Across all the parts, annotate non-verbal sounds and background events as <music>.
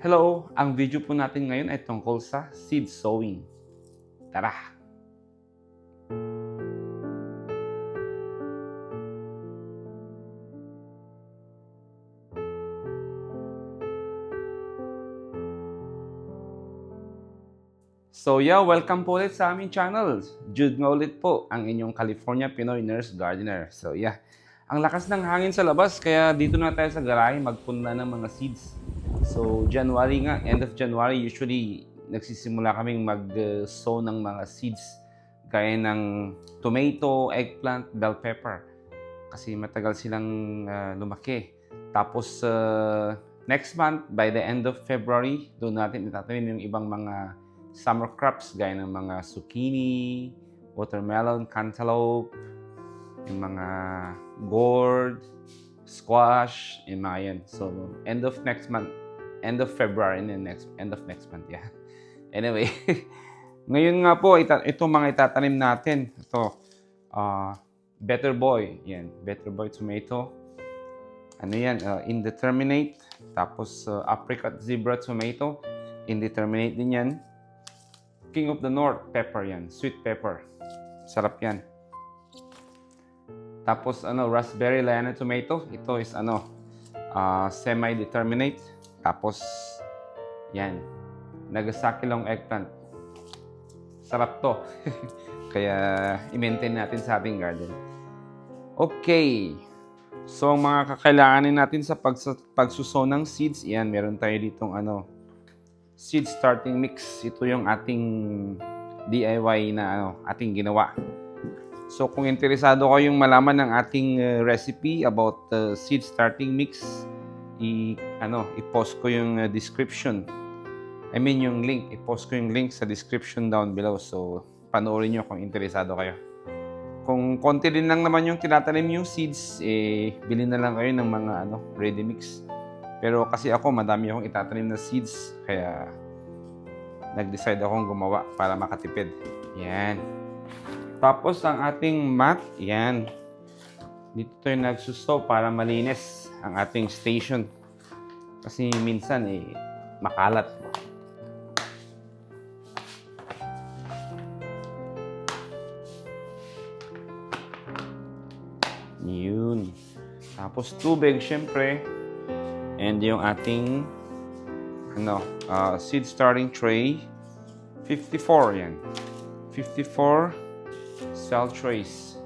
Hello! Ang video po natin ngayon ay tungkol sa seed sowing. Tara! So yeah, welcome po ulit sa aming channel. Jude nga ulit po, ang inyong California Pinoy Nurse Gardener. So yeah, ang lakas ng hangin sa labas, kaya dito na tayo sa garahe magpunla ng mga seeds. So January nga, end of January, usually nagsisimula kaming mag-sow ng mga seeds gaya ng tomato, eggplant, bell pepper. Kasi matagal silang ah, lumaki. Tapos uh, next month, by the end of February, doon natin itatanim yung ibang mga summer crops gaya ng mga zucchini, watermelon, cantaloupe, yung mga gourd, squash, yung mga yan. So, end of next month, end of February, and next, end of next month, yeah. <laughs> Anyway, <laughs> ngayon nga po, ita, ito mga itatanim natin. Ito, ah, Better Boy. Yan, Better Boy tomato. Ano yan? ah, indeterminate. Tapos, ah, apricot zebra tomato. Indeterminate din yan. King of the North pepper yan. Sweet pepper. Sarap yan. Tapos, ano, raspberry liana tomato. Ito is, ano, ah, semi-determinate. Tapos, yan. Nagasaki long eggplant. Sarap to. <laughs> Kaya, i-maintain natin sa ating garden. Okay. So, ang mga kakailanganin natin sa pags- pagsuso ng seeds, yan, meron tayo ditong ano, seed starting mix. Ito yung ating DIY na ano, ating ginawa. So, kung interesado kayong malaman ng ating uh, recipe about the seed starting mix, i ano, i-post ko yung uh, description. I mean yung link, i-post ko yung link sa description down below. So, panoorin nyo kung interesado kayo. Kung konti din lang naman yung tinatanim yung seeds, eh, bilhin na lang kayo ng mga ano, ready mix. Pero kasi ako, madami akong itatanim na seeds, kaya nag-decide akong gumawa para makatipid. Yan. Tapos ang ating mat, yan. Dito tayo nagsuso para malinis ang ating station. Kasi minsan eh, makalat. Yun. Tapos tubig, syempre. And yung ating ano, uh, seed starting tray. 54 yan. 54 cell trays.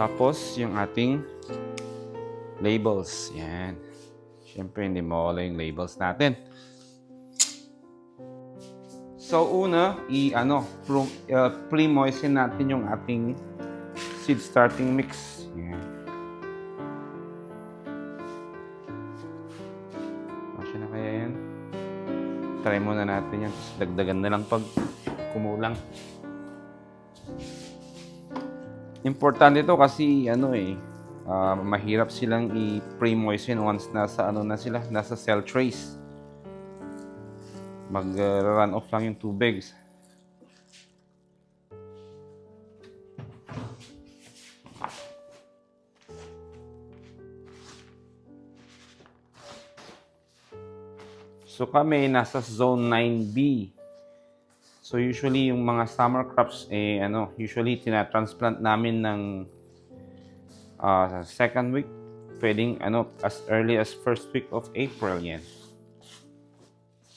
Tapos yung ating labels. Yan. Syempre, hindi mawala yung labels natin. So, una, i ano, pro- uh, pre-moisten natin yung ating seed starting mix. Yan. Kasya na kaya yan? Try muna natin yan. Tapos dagdagan na lang pag kumulang. Importante to kasi ano eh, ah, mahirap silang i-pre-moisten once nasa ano na sila, nasa cell trays. Mag-run off lang yung tubig. So kami nasa zone 9B. So usually yung mga summer crops eh ano, usually tinatransplant namin ng ah, second week, pwedeng ano as early as first week of April yan.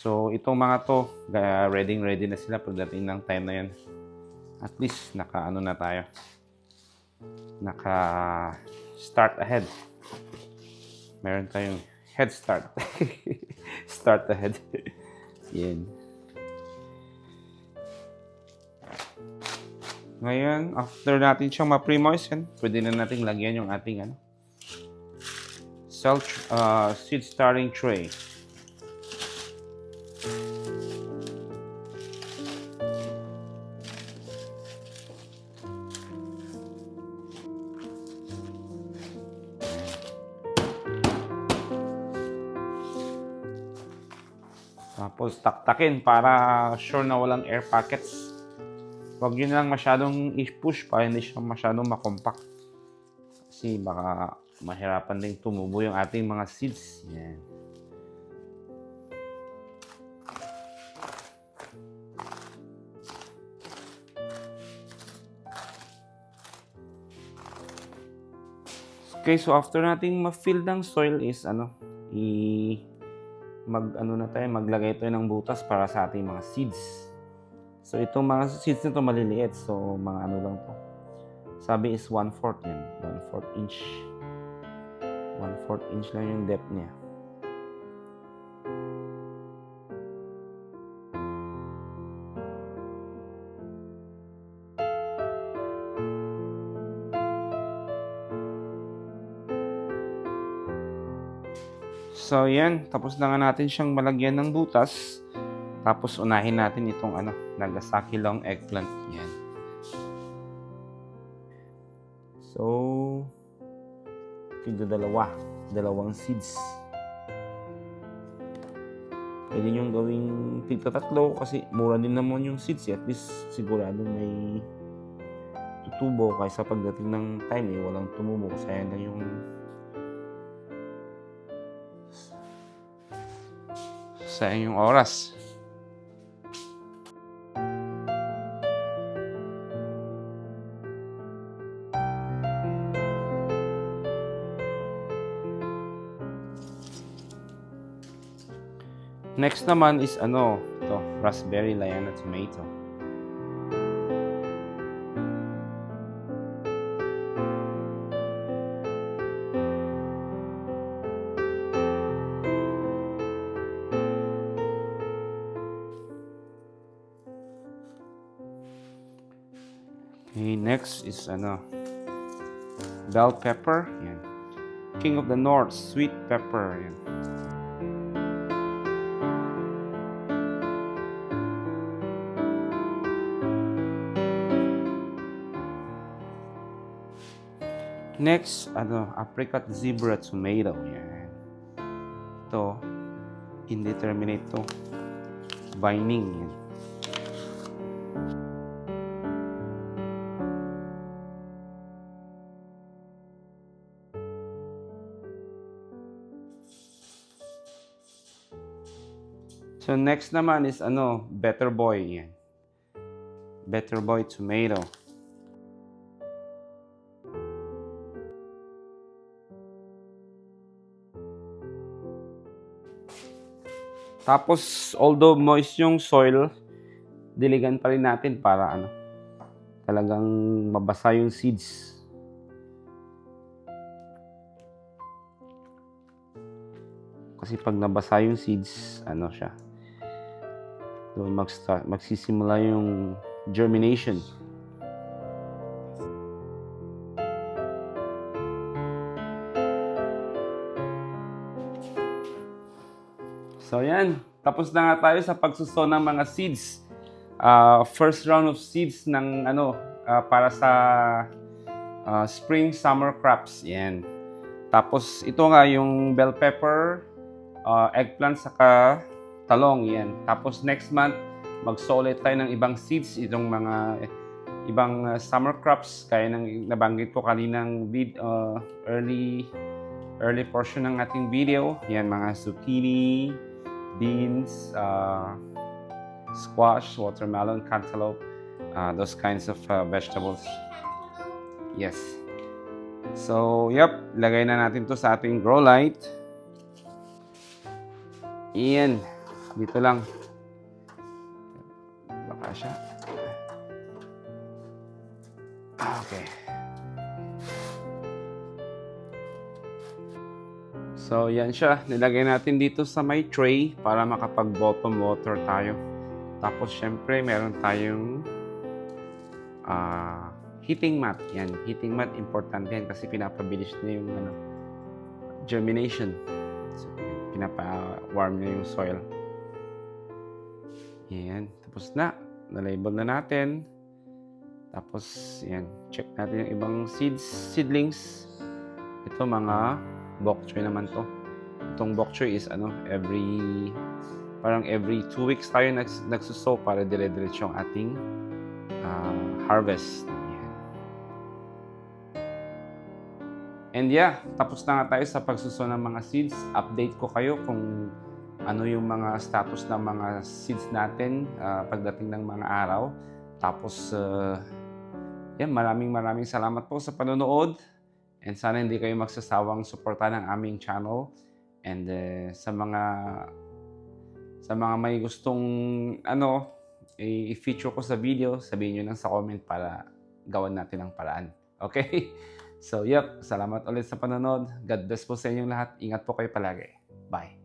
So itong mga to, ga- ready ready na sila pagdating ng time na yan. At least naka ano na tayo. Naka start ahead. Meron tayong head start. <laughs> start ahead. <laughs> Yan. Ngayon, after natin siyang ma-pre-moisten, pwede na natin lagyan yung ating ano, tr- uh, seed starting tray. Tapos taktakin para sure na walang air pockets. Huwag nyo lang masyadong i-push para hindi siya masyadong makompak. Kasi baka mahirapan din tumubo yung ating mga seeds. Yan. Okay, so after nating ma-fill ng soil is ano, i mag ano na tayo, maglagay tayo ng butas para sa ating mga seeds. So itong mga seeds nito maliliit, so mga ano lang to. Sabi is 1/4 yan, 1/4 inch. 1/4 inch lang yung depth niya. So yan, tapos na nga natin siyang malagyan ng butas. Tapos unahin natin itong ano, Nagasaki long eggplant. Yan. So, ito dalawa. Dalawang seeds. Pwede nyo gawing tigta tatlo kasi mura din naman yung seeds. eh. At least sigurado may tutubo kaysa pagdating ng time eh, walang tumubo. Sayang lang yung sayang yung oras. Next naman is ano, ito, raspberry Liana tomato. Okay, next is ano, bell pepper. Yan. King of the North, sweet pepper. Yan. Next, ano, apricot zebra tomato. Yan. Ito, indeterminate to. Binding. Yan. So next naman is ano, Better Boy. Yan. Better Boy tomato. Tapos, although moist yung soil, diligan pa rin natin para ano, talagang mabasa yung seeds. Kasi pag nabasa yung seeds, ano siya, doon mag-start, magsisimula yung germination. So yan, tapos na nga tayo sa pagsuso ng mga seeds. Ah, first round of seeds ng ano ah, para sa ah, spring summer crops. Yan. Tapos ito nga yung bell pepper, ah, eggplant saka talong yan. Tapos next month mag-solid tayo ng ibang seeds itong mga ibang ah, summer crops kaya ng nabanggit ko kaninang vid, ah, early early portion ng ating video. Yan mga zucchini, beans, uh, squash, watermelon, cantaloupe, uh, those kinds of uh, vegetables. Yes. So, yep, lagay na natin to sa ating grow light. Iyan, dito lang. Baka siya. So, yan siya. Nilagay natin dito sa may tray para makapag-bottom water tayo. Tapos, syempre, meron tayong ah, heating mat. Yan, heating mat, important yan kasi pinapabilis na yung ano, germination. So, pinapa-warm na yung soil. Yan, tapos na. Na-label na natin. Tapos, yan, check natin yung ibang seeds, seedlings. Ito mga bok choy naman to. Itong bok choy is ano, every parang every two weeks tayo nags, nagsuso para dire-diretso yung ating ah, harvest. And yeah, tapos na nga tayo sa pagsuso ng mga seeds. Update ko kayo kung ano yung mga status ng mga seeds natin ah, pagdating ng mga araw. Tapos, uh, yan, maraming maraming salamat po sa panonood. And sana hindi kayo magsasawang suportahan ang aming channel. And uh, sa mga sa mga may gustong ano i-feature ko sa video, sabihin nyo lang sa comment para gawan natin ang paraan. <laughs> Okay? So, yep. Salamat ulit sa panonood. God bless po sa inyong lahat. Ingat po kayo palagi. Bye.